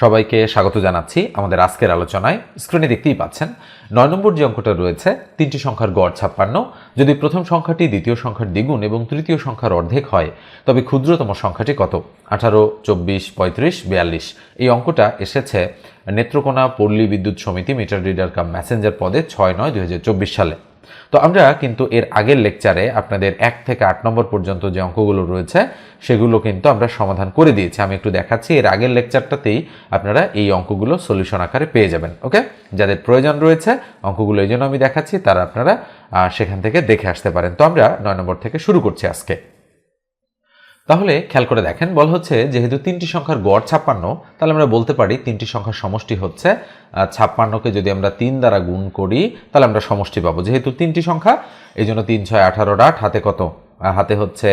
সবাইকে স্বাগত জানাচ্ছি আমাদের আজকের আলোচনায়। স্ক্রিনে দেখতেই পাচ্ছেন, নয় নম্বর যে অঙ্কটা রয়েছে, তিনটি সংখ্যার গড় ছাপ্পান্ন। যদি প্রথম সংখ্যাটি দ্বিতীয় সংখ্যার দ্বিগুণ এবং তৃতীয় সংখ্যার অর্ধেক হয়, তবে ক্ষুদ্রতম সংখ্যাটি কত? আঠারো, চব্বিশ, পঁয়ত্রিশ, বিয়াল্লিশ। এই অঙ্কটা এসেছে নেত্রকোনা পল্লী বিদ্যুৎ সমিতি মিটার রিডার কাম মেসেঞ্জার পদে ছয় নয় দুই সালে। তো আমরা কিন্তু এর আগের লেকচারে আপনাদের এক থেকে আট নম্বর পর্যন্ত যে অঙ্কগুলো রয়েছে, সেগুলো কিন্তু আমরা সমাধান করে দিয়েছি। আমি একটু দেখাচ্ছি, এর আগের লেকচারটাতেই আপনারা এই অঙ্কগুলো সলিউশন আকারে পেয়ে যাবেন ওকে যাদের প্রয়োজন রয়েছে অঙ্কগুলো এই জন্য আমি দেখাচ্ছি, তারা আপনারা সেখান থেকে দেখে আসতে পারেন। তো আমরা নয় নম্বর থেকে শুরু করছি আজকে। তাহলে খেয়াল করে দেখেন, বল হচ্ছে যেহেতু তিনটি সংখ্যার গড় ছাপ্পান্ন, তাহলে আমরা বলতে পারি তিনটি সংখ্যার সমষ্টি হচ্ছে ছাপ্পান্নকে যদি আমরা তিন দ্বারা গুণ করি, তাহলে আমরা সমষ্টি পাবো। যেহেতু তিনটি সংখ্যা এই জন্য তিন ছয় আঠারোর আট, হাতে কত? হাতে হচ্ছে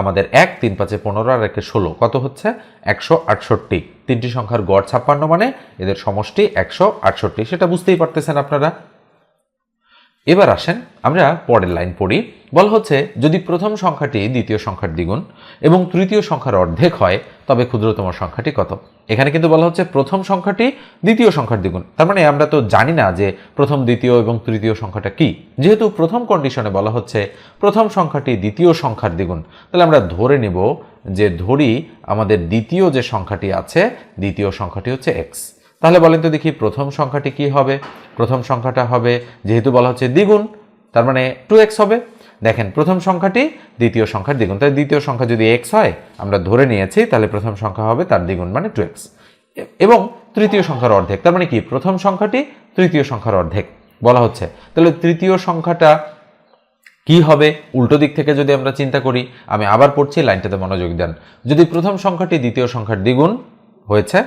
আমাদের এক, তিন পাঁচে পনেরো আর একে ষোলো। কত হচ্ছে? একশো আটষট্টি। তিনটি সংখ্যার গড় ছাপ্পান্ন মানে এদের সমষ্টি একশো আটষট্টি। সেটা বুঝতেই পারতেছেন আপনারা। এবার আসেন আমরা পরের লাইন পড়ি। বলা হচ্ছে, যদি প্রথম সংখ্যাটি দ্বিতীয় সংখ্যার দ্বিগুণ এবং তৃতীয় সংখ্যার অর্ধেক হয়, তবে ক্ষুদ্রতম সংখ্যাটি কত? এখানে কিন্তু বলা হচ্ছে প্রথম সংখ্যাটি দ্বিতীয় সংখ্যার দ্বিগুণ। তার মানে আমরা তো জানি না যে প্রথম দ্বিতীয় এবং তৃতীয় সংখ্যাটা কি। যেহেতু প্রথম কন্ডিশনে বলা হচ্ছে প্রথম সংখ্যাটি দ্বিতীয় সংখ্যার দ্বিগুণ। তাহলে আমরা ধরে নেব যে ধরি আমাদের দ্বিতীয় যে সংখ্যাটি আছে, দ্বিতীয় সংখ্যাটি হচ্ছে এক্স তাহলে বলেন তো দেখি প্রথম সংখ্যাটি কি হবে? প্রথম সংখ্যাটা হবে যেহেতু বলা হচ্ছে দ্বিগুণ, তার মানে টু এক্স হবে। দেখেন, প্রথম সংখ্যাটি দ্বিতীয় সংখ্যার দ্বিগুণ। তাই দ্বিতীয় সংখ্যা যদি এক্স হয়, আমরা ধরে নিয়েছি, তাহলে প্রথম সংখ্যা হবে তার দ্বিগুণ মানে টু এক্স এবং তৃতীয় সংখ্যার অর্ধেক, তার মানে কি? প্রথম সংখ্যাটি তৃতীয় সংখ্যার অর্ধেক, বলা হচ্ছে। তাহলে তৃতীয় সংখ্যাটা কি হবে? উল্টো দিক থেকে যদি আমরা চিন্তা করি, আমি আবার পড়ছি, লাইনটাতে মনোযোগ দেন। যদি প্রথম সংখ্যাটি দ্বিতীয় সংখ্যার দ্বিগুণ হয়েছে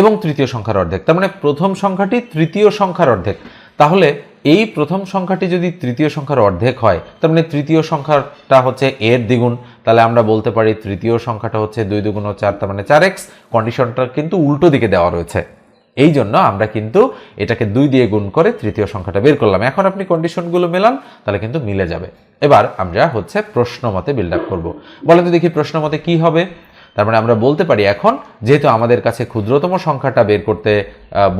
এবং তৃতীয় সংখ্যার অর্ধেক। তার মানে প্রথম সংখ্যাটি তৃতীয় সংখ্যার অর্ধেক। তাহলে এই প্রথম সংখ্যাটি যদি তৃতীয় সংখ্যার অর্ধেক হয়, তার মানে তৃতীয় সংখ্যাটা হচ্ছে এর দ্বিগুণ। তাহলে আমরা বলতে পারি তৃতীয় সংখ্যাটা হচ্ছে দুই দুগুণ চার, তার মানে চার এক্স। কন্ডিশনটা কিন্তু উল্টো দিকে দেওয়া রয়েছে। এই জন্য আমরা কিন্তু এটাকে দুই দিয়ে গুণ করে তৃতীয় সংখ্যাটা বের করলাম। এখন আপনি কন্ডিশনগুলো মেলান, তাহলে কিন্তু মিলে যাবে। এবার আমরা হচ্ছে প্রশ্ন মতে বিল্ড আপ করব। বলেন তো দেখি প্রশ্ন মতে কী হবে। তার মানে আমরা বলতে পারি এখন, যেহেতু আমাদের কাছে ক্ষুদ্রতম সংখ্যাটা বের করতে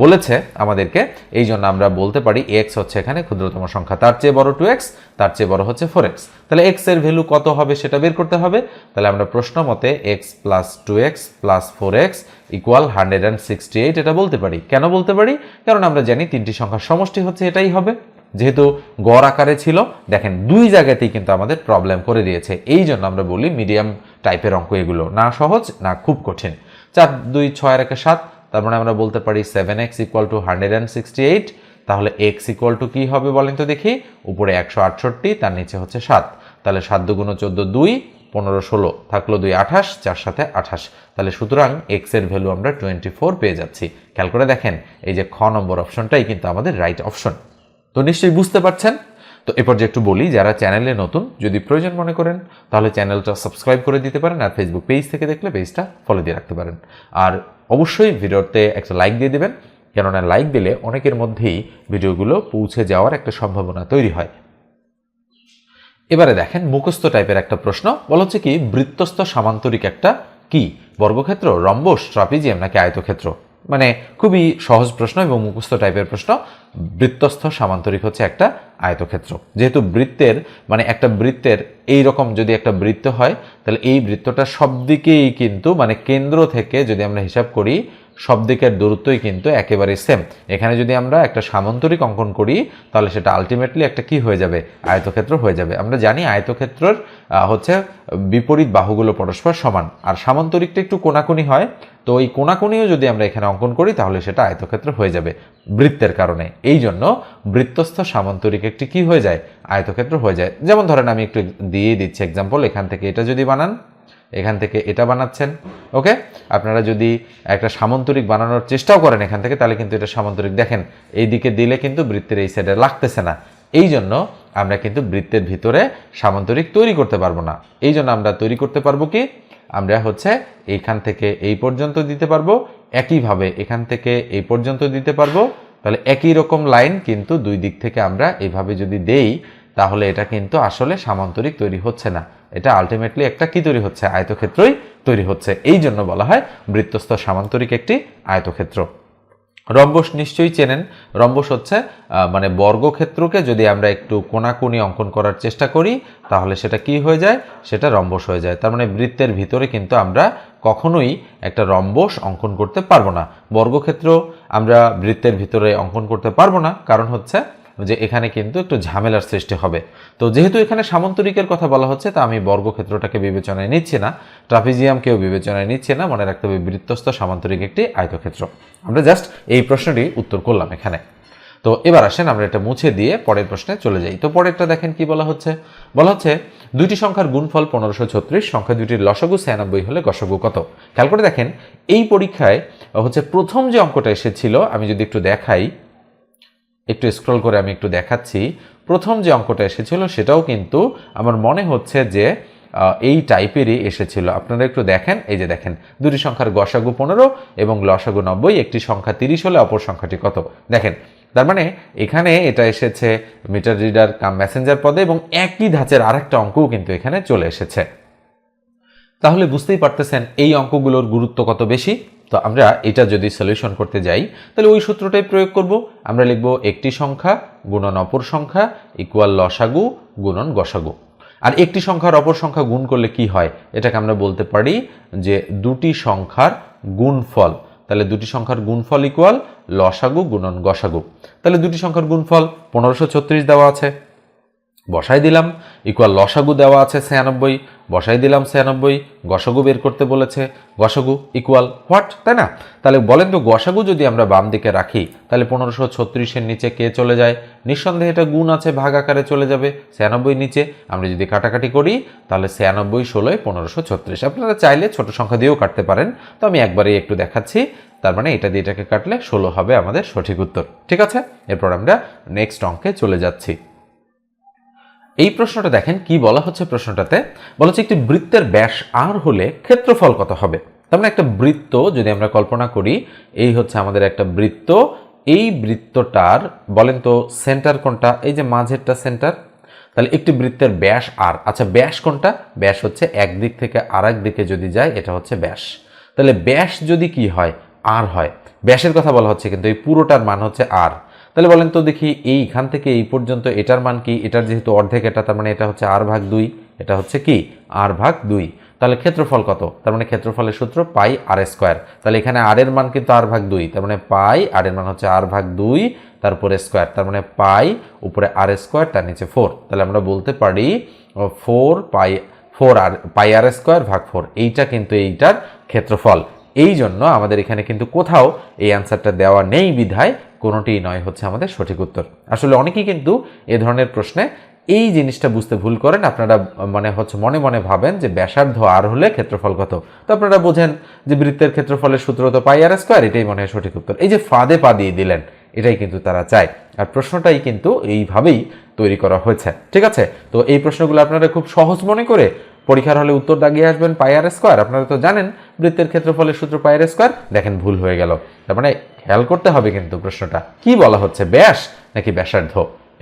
বলেছে আমাদেরকে, এই জন্য আমরা বলতে পারি এক্স হচ্ছে এখানে ক্ষুদ্রতম সংখ্যা। তার চেয়ে বড় টু এক্স তার চেয়ে বড় হচ্ছে ফোর এক্স তাহলে এক্সের ভ্যালু কত হবে সেটা বের করতে হবে? তাহলে আমরা প্রশ্ন মতে x plus two x plus four x equal hundred and sixty eight এটা বলতে পারি। কেন বলতে পারি? কারণ আমরা জানি তিনটি সংখ্যার সমষ্টি হচ্ছে এটাই হবে। যেহেতু গড় আকারে ছিল, দেখেন দুই জায়গাতেই কিন্তু আমাদের প্রবলেম করে দিয়েছে। এই জন্য আমরা বলি মিডিয়াম টাইপের অঙ্ক এগুলো না সহজ, না খুব কঠিন। চার, দুই, ছয়, একে, সাত, তার মানে আমরা বলতে পারি seven x equal to hundred and sixty eight তাহলে এক্স ইকুয়াল টু কী হবে বলেন তো দেখি? উপরে একশো আটষট্টি, তার নিচে হচ্ছে সাত। তাহলে সাত দুগুণ চোদ্দ, দুই, পনেরো, ষোলো, থাকল দুই, আঠাশ, চার, সাথে আঠাশ। তাহলে সুতরাং এক্সের ভ্যালু আমরা টোয়েন্টি ফোর পেয়ে যাচ্ছি। খেয়াল করে দেখেন, এই যে খ নম্বর অপশনটাই কিন্তু আমাদের রাইট অপশন তো নিশ্চয়ই বুঝতে পারছেন? তো এরপর যে একটু বলি, যারা চ্যানেলে নতুন, যদি প্রয়োজন মনে করেন, তাহলে চ্যানেলটা সাবস্ক্রাইব করে দিতে পারেন আর ফেসবুক পেজ থেকে দেখলে পেজটা ফলো দিয়ে রাখতে পারেন। আর অবশ্যই ভিডিওতে একটা লাইক দিয়ে দেবেন, কেননা লাইক দিলে অনেকের মধ্যেই ভিডিওগুলো পৌঁছে যাওয়ার একটা সম্ভাবনা তৈরি হয়। এবারে দেখেন, মুখস্থ টাইপের একটা প্রশ্ন, বলা হচ্ছে কি, বৃত্তস্থ সামান্তরিক একটা কি? বর্গক্ষেত্র, রম্বস, ট্রাপিজিয়াম নাকি আয়তক্ষেত্র? মানে খুবই সহজ প্রশ্ন এবং মুখস্থ টাইপের প্রশ্ন। বৃত্তস্থ সামান্তরিক হচ্ছে একটা আয়তক্ষেত্র। যেহেতু বৃত্তের মানে একটা বৃত্তের এই রকম যদি একটা বৃত্ত হয়, তাহলে এই বৃত্তটা সব দিকেই কিন্তু মানে কেন্দ্র থেকে যদি আমরা হিসাব করি সব দিকের দূরত্বই কিন্তু একেবারে সেম এখানে যদি আমরা একটা সামান্তরিক অঙ্কন করি, তাহলে সেটা আলটিমেটলি একটা কি হয়ে যাবে? আয়তক্ষেত্র হয়ে যাবে। আমরা জানি আয়তক্ষেত্রের হচ্ছে বিপরীত বাহুগুলো পরস্পর সমান। আর সামান্তরিকটা একটু কোনাকুনি হয়, তো এই কোনাকুনিও যদি আমরা এখানে অঙ্কন করি, তাহলে সেটা আয়তক্ষেত্র হয়ে যাবে বৃত্তের কারণে। এই জন্য বৃত্তস্থ সামান্তরিক একটি কি হয়ে যায়? আয়তক্ষেত্র হয়ে যায়। যেমন ধরেন আমি একটু দিয়ে দিচ্ছি এক্সাম্পল এখান থেকে এটা যদি বানান, এখান থেকে এটা বানাচ্ছেন ওকে আপনারা যদি একটা সামান্তরিক বানানোর চেষ্টাও করেন এখান থেকে, তাহলে কিন্তু এটা সামান্তরিক। দেখেন এই দিকে দিলে কিন্তু বৃত্তের এই সাইডে লাগতেছে না। এই জন্য আমরা কিন্তু বৃত্তের ভিতরে সামান্তরিক তৈরি করতে পারব না। এই জন্য আমরা তৈরি করতে পারব কি? আমরা হচ্ছে এইখান থেকে এই পর্যন্ত দিতে পারব, একইভাবে এখান থেকে এই পর্যন্ত দিতে পারব তাহলে একই রকম লাইন কিন্তু দুই দিক থেকে আমরা এইভাবে যদি দেই, তাহলে এটা কিন্তু আসলে সামান্তরিক তৈরি হচ্ছে না। এটা আলটিমেটলি একটা কি তৈরি হচ্ছে? আয়তক্ষেত্রই তৈরি হচ্ছে। এই জন্য বলা হয় বৃত্তস্থ সামান্তরিক একটি আয়তক্ষেত্র। রম্বস নিশ্চয়ই চেনেন। রম্বস হচ্ছে মানে বর্গক্ষেত্রকে যদি আমরা একটু কোনাকুনি অঙ্কন করার চেষ্টা করি, তাহলে সেটা কি হয়ে যায়? সেটা রম্বস হয়ে যায়। তার মানে বৃত্তের ভিতরে কিন্তু আমরা কখনোই একটা রম্বস অঙ্কন করতে পারব না। বর্গক্ষেত্র আমরা বৃত্তের ভিতরে অঙ্কন করতে পারব না, কারণ হচ্ছে যে এখানে কিন্তু একটু ঝামেলার সৃষ্টি হবে। তো যেহেতু এখানে সামন্তরিকের কথা বলা হচ্ছে, তা আমি বর্গক্ষেত্রটাকে বিবেচনায় নিচ্ছি না, ট্রাপিজিয়ামকেও বিবেচনায় নিচ্ছি না, মনে রাখতে হবে বৃত্তস্থ সামান্তরিক একটি আয়তক্ষেত্র। আমরা জাস্ট এই প্রশ্নটি উত্তর করলাম এখানে। তো এবার আসেন, আমরা এটা মুছে দিয়ে পরের প্রশ্নে চলে যাই। তো পরেরটা দেখেন কি বলা হচ্ছে? বলা হচ্ছে, দুইটি সংখ্যার গুণফল পনেরোশো ছত্রিশ, সংখ্যা দুইটির লসগু ছিয়ানব্বই হলে গসগু কত? খেয়াল করে দেখেন, এই পরীক্ষায় হচ্ছে প্রথম যে অঙ্কটা এসেছিল, আমি যদি একটু দেখাই, একটু স্ক্রল করে আমি একটু দেখাচ্ছি, প্রথম যে অঙ্কটা এসেছিল সেটাও কিন্তু আমার মনে হচ্ছে যে এই টাইপেরই এসেছিল। আপনারা একটু দেখেন, এই যে দেখেন দুটি সংখ্যার গসাগু পনেরো এবং লসাগু নব্বই, একটি সংখ্যা তিরিশ হলে অপর সংখ্যাটি কত? দেখেন তার মানে এখানে এটা এসেছে মিটার রিডার কাম মেসেঞ্জার পদে এবং একই ধাঁচের আরেকটা অঙ্কও কিন্তু এখানে চলে এসেছে। তাহলে বুঝতেই পারতেছেন এই অঙ্কগুলোর গুরুত্ব কত বেশি? তো আমরা এটা যদি সলিউশন করতে যাই, তাহলে ওই সূত্রটাই প্রয়োগ করব। আমরা লিখব একটি সংখ্যা গুণন অপর সংখ্যা ইকুয়াল লসাগু গুণন গসাগু। আর একটি সংখ্যার অপর সংখ্যা গুণ করলে কি হয়? এটাকে আমরা বলতে পারি যে দুটি সংখ্যার গুণফল। তাহলে দুটি সংখ্যার গুণফল ইকুয়াল লসাগু গুণন গসাগু। তাহলে দুটি সংখ্যার গুণফল পনেরোশো ছত্রিশ দেওয়া আছে। বসাই দিলাম। ইকুয়াল লসাগু দেওয়া আছে ছিয়ানব্বই, বসাই দিলাম ছিয়ানব্বই, গসাগু বের করতে বলেছে। গসাগু ইকুয়াল হোয়াট তাই না? তাহলে বলেন তো গসাগু যদি আমরা বাম দিকে রাখি, তাহলে পনেরোশো ছত্রিশের নিচে কে চলে যায়? নিঃসন্দেহে এটা গুণ আছে, ভাগ আকারে চলে যাবে ছিয়ানব্বই নিচে। আমরা যদি কাটাকাটি করি, তাহলে ছিয়ানব্বই ষোলোয় পনেরোশো ছত্রিশ। আপনারা চাইলে ছোট সংখ্যা দিয়েও কাটতে পারেন। তো আমি একবারেই একটু দেখাচ্ছি। তার মানে এটা দিয়ে এটাকে কাটলে ষোলো হবে আমাদের সঠিক উত্তর। ঠিক আছে? এরপর আমরা নেক্সট অঙ্কে চলে যাচ্ছি। এই প্রশ্নটা দেখেন, কি বলা হচ্ছে প্রশ্নটাতে? বলা হচ্ছে একটি বৃত্তের ব্যাস আর হলে ক্ষেত্রফল কত হবে? তার মানে একটা বৃত্ত, যদি আমরা কল্পনা করি, এই হচ্ছে আমাদের একটা বৃত্ত। এই বৃত্তটার, বলেন তো সেন্টার কোনটা? এই যে মাঝেরটা সেন্টার তাহলে একটি বৃত্তের ব্যাস আর আচ্ছা ব্যাস কোনটা? ব্যাস হচ্ছে এক দিক থেকে আর দিকে যদি যায়, এটা হচ্ছে ব্যাস। তাহলে ব্যাস যদি কি হয়? আর হয়। ব্যাসের কথা বলা হচ্ছে, কিন্তু এই পুরোটার মান হচ্ছে আর তাহলে বলেন তো দেখি এইখান থেকে এই পর্যন্ত এটার মান কি? এটার যেহেতু অর্ধেক এটা, তার মানে এটা হচ্ছে আর ভাগ দুই। এটা হচ্ছে কি? আর ভাগ দুই। তাহলে ক্ষেত্রফল কত? তার মানে ক্ষেত্রফলের সূত্র পাই আর স্কোয়ার তাহলে এখানে আর এর মান কিন্তু আর ভাগ দুই। তার মানে পাই আর এর মান হচ্ছে আর ভাগ দুই তারপরে স্কোয়ার তার মানে পাই উপরে আর স্কোয়ার তার নিচে ফোর তাহলে আমরা বলতে পারি ফোর পাই ফোর আর পাই আর স্কোয়ার ভাগ ফোর এইটা কিন্তু এইটার ক্ষেত্রফল। এই জন্য আমাদের এখানে কিন্তু কোথাও এই অ্যান্সারটা দেওয়া নেই বিধায় কোনোটিই নয় হচ্ছে আমাদের সঠিক উত্তর। আসলে অনেকেই কিন্তু এ ধরনের প্রশ্নে এই জিনিসটা বুঝতে ভুল করেন। আপনারা মানে হচ্ছে মনে মনে ভাবেন যে ব্যাসার্ধ আর হলে ক্ষেত্রফল কত? তো আপনারা বোঝেন যে বৃত্তের ক্ষেত্রফলের সূত্র তো পাই আর স্কোয়ার, এটাই মনে হয় সঠিক উত্তর। এই যে ফাঁদে পা দিয়ে দিলেন, এটাই কিন্তু তারা চায়। আর প্রশ্নটাই কিন্তু এইভাবেই তৈরি করা হয়েছে। ঠিক আছে? তো এই প্রশ্নগুলো আপনারা খুব সহজ মনে করে পরীক্ষার হলে উত্তর দাগিয়ে আসবেন পাই আর স্কোয়ার। আপনারা তো জানেন বৃত্তের ক্ষেত্রফলের সূত্র পাই স্কোয়ার? দেখেন, ভুল হয়ে গেল। তার মানে খেয়াল করতে হবে কিন্তু প্রশ্নটা। কি বলা হচ্ছে, ব্যাস নাকি ব্যাসার্ধ?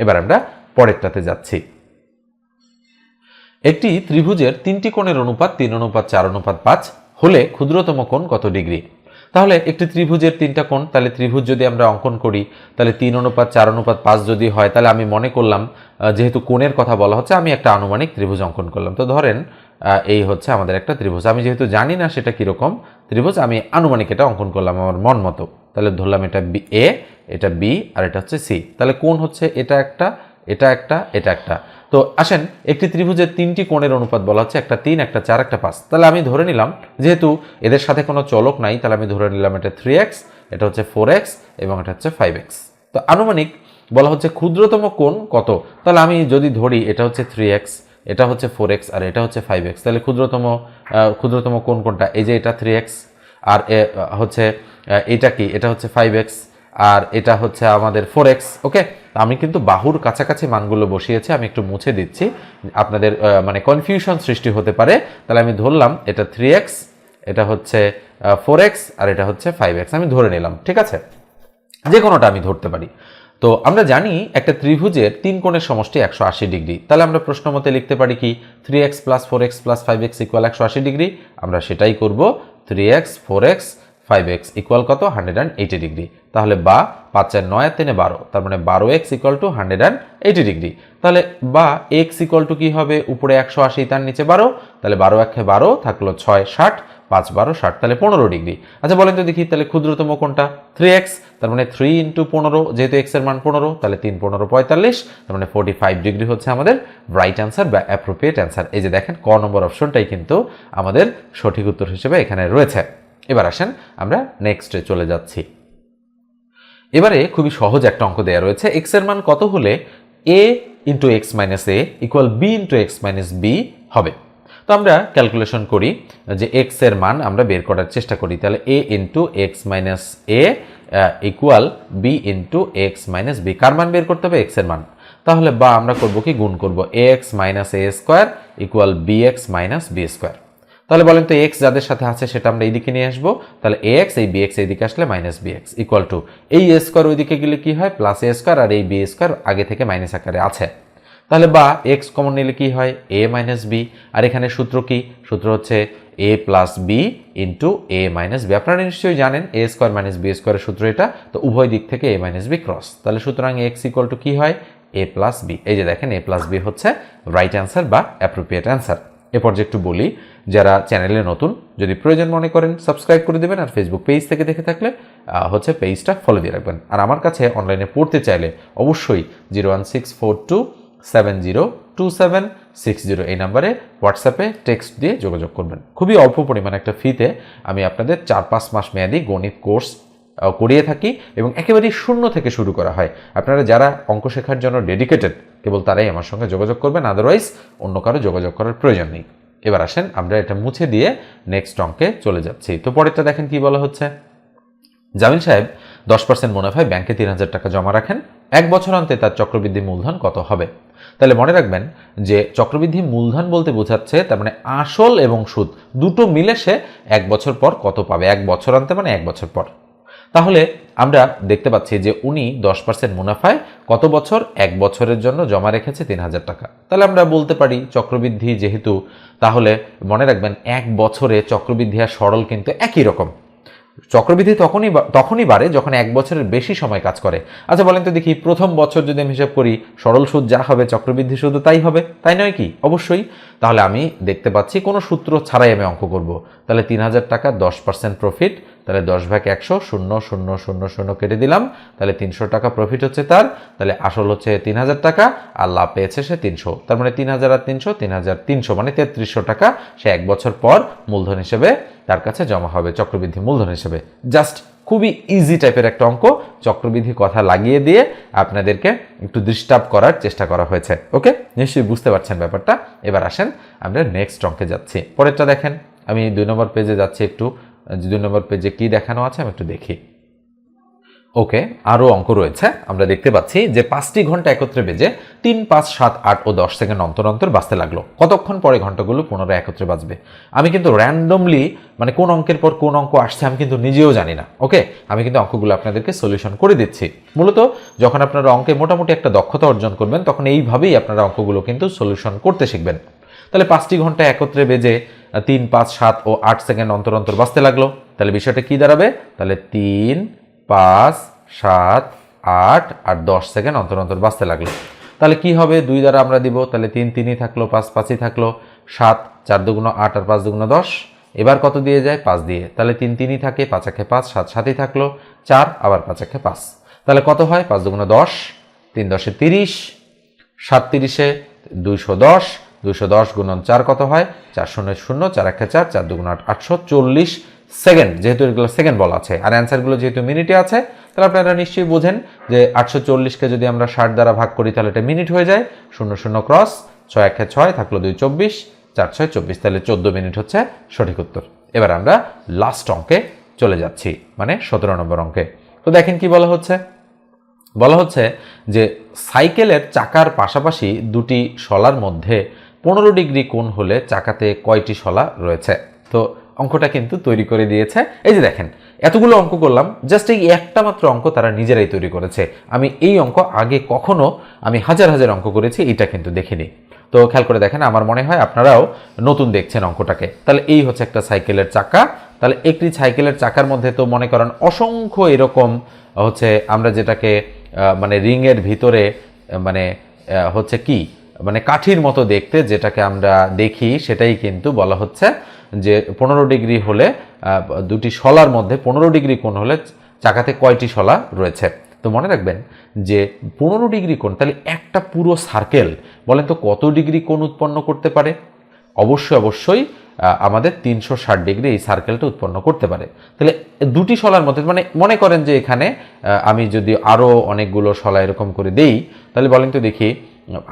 এবার আমরা পরেরটাতে যাচ্ছি। একটি ত্রিভুজের তিনটি কোণের অনুপাত তিন, অনুপাত চার, অনুপাত পাঁচ হলে ক্ষুদ্রতম কোণ কত ডিগ্রি? তাহলে একটি ত্রিভুজের তিনটা কোণ, তাহলে ত্রিভুজ যদি আমরা অঙ্কন করি, তাহলে তিন, অনুপাত চার, অনুপাত পাঁচ যদি হয়, তাহলে আমি মনে করলাম যেহেতু কোণের কথা বলা হচ্ছে, আমি একটা আনুমানিক ত্রিভুজ অঙ্কন করলাম। তো ধরেন এই হচ্ছে আমাদের একটা ত্রিভুজ। আমি যেহেতু জানি না সেটা কীরকম ত্রিভুজ, আমি আনুমানিক এটা অঙ্কন করলাম আমার মন মতো। তাহলে ধরলাম এটা বি এ এটা বি আর এটা হচ্ছে সি তাহলে কোন হচ্ছে এটা একটা এটা একটা এটা একটা। তো আসেন, একটি ত্রিভুজের তিনটি কোণের অনুপাত বলা হচ্ছে একটা তিন, একটা চার, একটা পাঁচ। তাহলে আমি ধরে নিলাম, যেহেতু এদের সাথে কোনো চলক নাই, তাহলে আমি ধরে নিলাম এটা থ্রি এক্স এটা হচ্ছে ফোর এক্স এবং এটা হচ্ছে ফাইভ এক্স তো আনুমানিক বলা হচ্ছে ক্ষুদ্রতম কোণ কত? তাহলে আমি যদি ধরি এটা হচ্ছে থ্রি এক্স এটা হচ্ছে ফোর এক্স আর এটা হচ্ছে ফাইভ এক্স তাহলে ক্ষুদ্রতম ক্ষুদ্রতম কোন কোনটা? এই যে এটা থ্রি এক্স আর হচ্ছে এটা কি? এটা হচ্ছে ফাইভ এক্স আর এটা হচ্ছে আমাদের ফোর এক্স ওকে আমি কিন্তু বাহুর কাছাকাছি মানগুলো বসিয়েছি, আমি একটু মুছে দিচ্ছি। আপনাদের মানে কনফিউশন সৃষ্টি হতে পারে। তাহলে আমি ধরলাম এটা থ্রি এক্স এটা হচ্ছে ফোর এক্স আর এটা হচ্ছে ফাইভ এক্স আমি ধরে নিলাম, ঠিক আছে? যে কোনোটা আমি ধরতে পারি। তো আমরা জানি একটা ত্রিভুজের তিন কোণের সমষ্টি একশো আশি ডিগ্রি। তাহলে আমরা প্রশ্ন মতে লিখতে পারি কি? Three x plus four x plus five x equal একশো আশি ডিগ্রি। আমরা সেটাই করব three x four x five x equal কত? Hundred and eighty degree. তাহলে বা পাঁচ চার নয় তিনে বারো, তার মানে বারো x equal to hundred and eighty degree. তাহলে বা এক্স ইকুয়াল টু কী হবে? উপরে একশো আশি, তার নিচে বারো। তাহলে বারো একে বারো থাকল ছয় ষাট। পাঁচ বারো, ষাট, তাহলে পনেরো ডিগ্রি। আচ্ছা বলেন তো দেখি, তাহলে ক্ষুদ্রতম কোনটা? থ্রি এক্স তার মানে থ্রি ইন্টু পনেরো, যেহেতু এক্সের মান পনেরো, তাহলে তিন, পনেরো, পঁয়তাল্লিশ, তার মানে ফোর্টি ফাইভ ডিগ্রি হচ্ছে আমাদের রাইট অ্যান্সার বা অ্যাপ্রোপ্রিয়েট অ্যান্সার এই যে দেখেন, ক নম্বর অপশনটাই কিন্তু আমাদের সঠিক উত্তর হিসেবে এখানে রয়েছে। এবার আসেন, আমরা নেক্সটে চলে যাচ্ছি। এবারে খুবই সহজ একটা অঙ্ক দেওয়া রয়েছে। এক্সের মান কত হলে a into x minus a equal b into x minus b হবে? তো আমরা ক্যালকুলেশন করি যে এক্সের মান আমরা বের করার চেষ্টা করি। তাহলে a into x minus a equal b into x minus b কার মান বের করতে হবে? এক্সের মান। তাহলে বা আমরা করব কি? গুণ করব a x minus a square equal b x minus b square তাহলে বলেন তো এক্স যাদের সাথে আছে সেটা আমরা এইদিকে নিয়ে আসব। তাহলে এ এক্স এই বি এক্স এইদিকে আসলে minus b x equal to এই এ স্কোয়ার ওইদিকে গেলে কি হয়? প্লাস এ স্কোয়ার আর এই বি স্কোয়ার আগে থেকে মাইনাস আকারে আছে। তাহলে বা এক্স কমন নিলে কি হয়? এ মাইনাস বি আর এখানে সূত্র কি? সূত্র হচ্ছে a plus b into a minus b আপনারা নিশ্চয়ই জানেন এ স্কোয়ার মাইনাস বি স্কোয়ারের সূত্র এটা। তো উভয় দিক থেকে এ মাইনাস বি ক্রস তাহলে সুতরাং এক্স ইকুয়াল টু কি হয়? এ প্লাস বি এই যে দেখেন এ প্লাস বি হচ্ছে রাইট অ্যান্সার বা অ্যাপ্রোপ্রিয়েট অ্যান্সার এ পর্যায়ে একটু বলি, যারা চ্যানেলে নতুন, যদি প্রয়োজন মনে করেন সাবস্ক্রাইব করে দেবেন আর ফেসবুক পেজ থেকে দেখে থাকলে হচ্ছে পেজটা ফলো দিয়ে রাখবেন। আর আমার কাছে অনলাইনে পড়তে চাইলে অবশ্যই zero one six four two seven zero two seven six zero এই নাম্বারে হোয়াটসঅ্যাপে টেক্সট দিয়ে যোগাযোগ করবেন। খুবই অল্প পরিমাণ একটা ফিতে আমি আপনাদের চার পাঁচ মাস মেয়াদি গণিত কোর্স করিয়ে থাকি এবং একেবারেই শূন্য থেকে শুরু করা হয়। আপনারা যারা অঙ্ক শেখার জন্য ডেডিকেটেড কেবল তারাই আমার সঙ্গে যোগাযোগ করবেন আদারওয়াইজ অন্য কারও যোগাযোগ করার প্রয়োজন নেই। এবার আসেন, আমরা এটা মুছে দিয়ে নেক্সট অঙ্কে চলে যাচ্ছি। তো পরেরটা দেখেন কি বলা হচ্ছে। জামিল সাহেব দশ পার্সেন্ট মুনাফায় ব্যাংকে তিন হাজার টাকা জমা রাখেন। এক বছর অন্তে তার চক্রবৃদ্ধি মূলধন কত হবে? তাহলে মনে রাখবেন যে চক্রবৃদ্ধি মূলধন বলতে বোঝাচ্ছে তার মানে আসল এবং সুদ। দুটো মিলে সে এক বছর পর কত পাবে? এক বছর আনতে মানে এক বছর পর। তাহলে আমরা দেখতে পাচ্ছি যে উনি দশ পার্সেন্ট মুনাফায় কত বছর? এক বছরের জন্য জমা রেখেছে তিন হাজার টাকা। তাহলে আমরা বলতে পারি চক্রবৃদ্ধি যেহেতু, তাহলে মনে রাখবেন এক বছরে চক্রবৃদ্ধি আর সরল কিন্তু একই রকম। চক্রবৃদ্ধি তখনই তখনই বাড়ে যখন এক বছরের বেশি সময় কাজ করে। আচ্ছা বলেন তো দেখি, প্রথম বছর যদি আমি হিসাব করি, সরল সুদ যা হবে, চক্রবৃদ্ধি সুদও তাই হবে? তাই নয় কি? অবশ্যই। তাহলে আমি দেখতে পাচ্ছি, কোনো সূত্র ছাড়াই আমি অঙ্ক করব। তাহলে তিন হাজার টাকা দশ পার্সেন্ট প্রফিট তাহলে দশ ভাগ একশো, শূন্য শূন্য শূন্য শূন্য কেটে দিলাম। তাহলে তিনশো টাকা প্রফিট হচ্ছে তার। তাহলে আসল হচ্ছে তিন হাজার টাকা, আর লাভ পেয়েছে সে তিনশো। তার মানে তিন হাজার আর তিনশো, তিন হাজার তিনশো মানে তেত্রিশশো টাকা সে এক বছর পর মূলধন হিসেবে তার কাছে জমা হবে, চক্রবৃদ্ধি মূলধন হিসেবে। জাস্ট খুবই ইজি টাইপের একটা অঙ্ক, চক্রবৃদ্ধি কথা লাগিয়ে দিয়ে আপনাদেরকে একটু ডিস্টার্ব করার চেষ্টা করা হয়েছে, ওকে? নিশ্চয়ই বুঝতে পারছেন ব্যাপারটা। এবার আসেন, আমরা নেক্সট অঙ্কে যাচ্ছি। পরেরটা দেখেন, আমি দুই নম্বর পেজে যাচ্ছি একটু। দুই নম্বর পেজে কি দেখানো আছে আমি একটু দেখি। ওকে, আরও অঙ্ক রয়েছে। আমরা দেখতে পাচ্ছি যে পাঁচটি ঘণ্টা একত্রে বেজে তিন, পাঁচ, সাত, আট ও দশ সেকেন্ড অন্তর অন্তর বাঁচতে লাগল। কতক্ষণ পরে ঘন্টাগুলো পুনরায় একত্রে বাজবে আমি কিন্তু র্যান্ডমলি মানে কোন অঙ্কের পর কোন অঙ্ক আসছে আমি কিন্তু নিজেও জানি না। ওকে, আমি কিন্তু অঙ্কগুলো আপনাদেরকে সলিউশন করে দিচ্ছি। মূলত যখন আপনারা অঙ্কে মোটামুটি একটা দক্ষতা অর্জন করবেন, তখন এইভাবেই আপনারা অঙ্কগুলো কিন্তু সলিউশন করতে শিখবেন। তাহলে পাঁচটি ঘণ্টা একত্রে বেজে তিন, পাঁচ, সাত ও আট সেকেন্ড অন্তর অন্তর বাজতে লাগল। তাহলে বিষয়টা কি দাঁড়াবে? তাহলে তিন, পাঁচ, সাত, আট আর দশ সেকেন্ড অন্তর অন্তর বাঁচতে লাগল। তাহলে কি হবে? দুই দ্বারা আমরা দিব, তাহলে তিন তিনই থাকল, পাঁচ পাঁচই থাকল। সাত, চার দুগুণ আট আর পাঁচ দুগুণ দশ। এবার কত দিয়ে যায়? পাঁচ দিয়ে। তাহলে তিন তিনই থাকে, পাঁচ একে পাঁচ, সাত সাতই থাকল। চার, আবার পাঁচ একে পাঁচ। তাহলে কত হয়? পাঁচ দুগুণ দশ। তিন দশে তিরিশ। সাত তিরিশে দুইশো দশ। দুইশো দশ গুণন চার কত হয়? চার শূন্য শূন্য, চার একটা চার চার দুগুণ আট, আটশো চল্লিশ সেকেন্ড। যেহেতু এগুলো সেকেন্ড বলা আছে, আর অ্যান্সারগুলো যেহেতু মিনিটে আছে, তাহলে আপনারা নিশ্চয়ই বোঝেন যে আটশো চল্লিশকে যদি আমরা ষাট দ্বারা ভাগ করি, তাহলে এটা মিনিট হয়ে যায়। শূন্য শূন্য ক্রস ছয় একে ছয় থাকল দুই চব্বিশ, চার ছয় চব্বিশ, তাহলে চোদ্দ মিনিট হচ্ছে সঠিক উত্তর। এবার আমরা লাস্ট অঙ্কে চলে যাচ্ছি মানে সতেরো নম্বর অঙ্কে। তো দেখেন কি বলা হচ্ছে? বলা হচ্ছে যে সাইকেলের চাকার পাশাপাশি দুটি শলার মধ্যে পনেরো ডিগ্রি কোণ হলে চাকাতে কয়টি শলা রয়েছে? তো অঙ্কটা কিন্তু তৈরি করে দিয়েছে। এই যে দেখেন, এতগুলো অঙ্ক করলাম জাস্ট এই একটা মাত্র অঙ্ক তারা নিজেরাই তৈরি করেছে। আমি এই অঙ্ক আগে কখনো আমি হাজার হাজার অঙ্ক করেছি এটা কিন্তু দেখিনি। তো খেয়াল করে দেখেন, আমার মনে হয় আপনারাও নতুন দেখছেন অঙ্কটাকে। তাহলে এই হচ্ছে একটা সাইকেলের চাকা। তাহলে একটি সাইকেলের চাকার মধ্যে তো মনে করেন অসংখ্য এরকম হচ্ছে আমরা যেটাকে মানে রিংয়ের ভিতরে মানে হচ্ছে কি মানে কাঠির মতো দেখতে যেটাকে আমরা দেখি, সেটাই কিন্তু বলা হচ্ছে যে পনেরো ডিগ্রি হলে দুটি শলার মধ্যে পনেরো ডিগ্রি কোণ হলে চাকাতে কয়টি শলা রয়েছে? তো মনে রাখবেন যে পনেরো ডিগ্রি কোণ, তাহলে একটা পুরো সার্কেল বলেন তো কত ডিগ্রি কোণ উৎপন্ন করতে পারে? অবশ্যই অবশ্যই আমাদের তিনশো ষাট ডিগ্রি এই সার্কেলটা উৎপন্ন করতে পারে। তাহলে দুটি শলার মধ্যে মানে মনে করেন যে এখানে আমি যদি আরও অনেকগুলো শলা এরকম করে দেই, তাহলে বলেন তো দেখি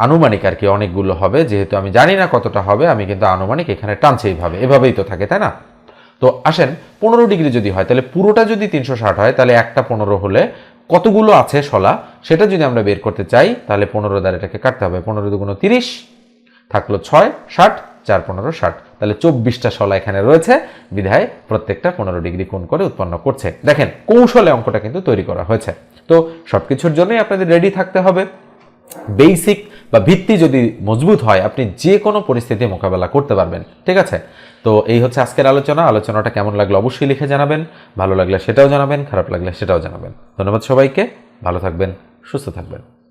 আনুমানিক আর কি অনেকগুলো হবে, যেহেতু আমি জানি না কতটা হবে, আমি কিন্তু আনুমানিক এখানে টানছি এইভাবে। এভাবেই তো থাকে, তাই না? তো আসেন, পনেরো ডিগ্রি যদি হয়, তাহলে পুরোটা যদি তিনশো ষাট হয়, তাহলে একটা পনেরো হলে কতগুলো আছে শলা? সেটা যদি আমরা বের করতে চাই, তাহলে পনেরো দ্বারা এটাকে কাটতে হবে। পনেরো দুগুণ তিরিশ থাকল ছয়, ষাট, চার পনেরো, ষাট। তাহলে চব্বিশটা শলা এখানে রয়েছে। বিধায় প্রত্যেকটা পনেরো ডিগ্রি কোণ করে উৎপন্ন করছে। দেখেন, কৌশলে অঙ্কটা কিন্তু তৈরি করা হয়েছে। তো সবকিছুর জন্যই আপনাদের রেডি থাকতে হবে। বেসিক বা ভিত্তি যদি মজবুত হয়, আপনি যে কোনো পরিস্থিতি মোকাবেলা করতে পারবেন। ঠিক আছে? তো এই হচ্ছে আজকের আলোচনা। আলোচনাটা কেমন লাগল অবশ্যই লিখে জানাবেন। ভালো লাগলে সেটাও জানাবেন, খারাপ লাগলে সেটাও জানাবেন। ধন্যবাদ সবাইকে। ভালো থাকবেন, সুস্থ থাকবেন।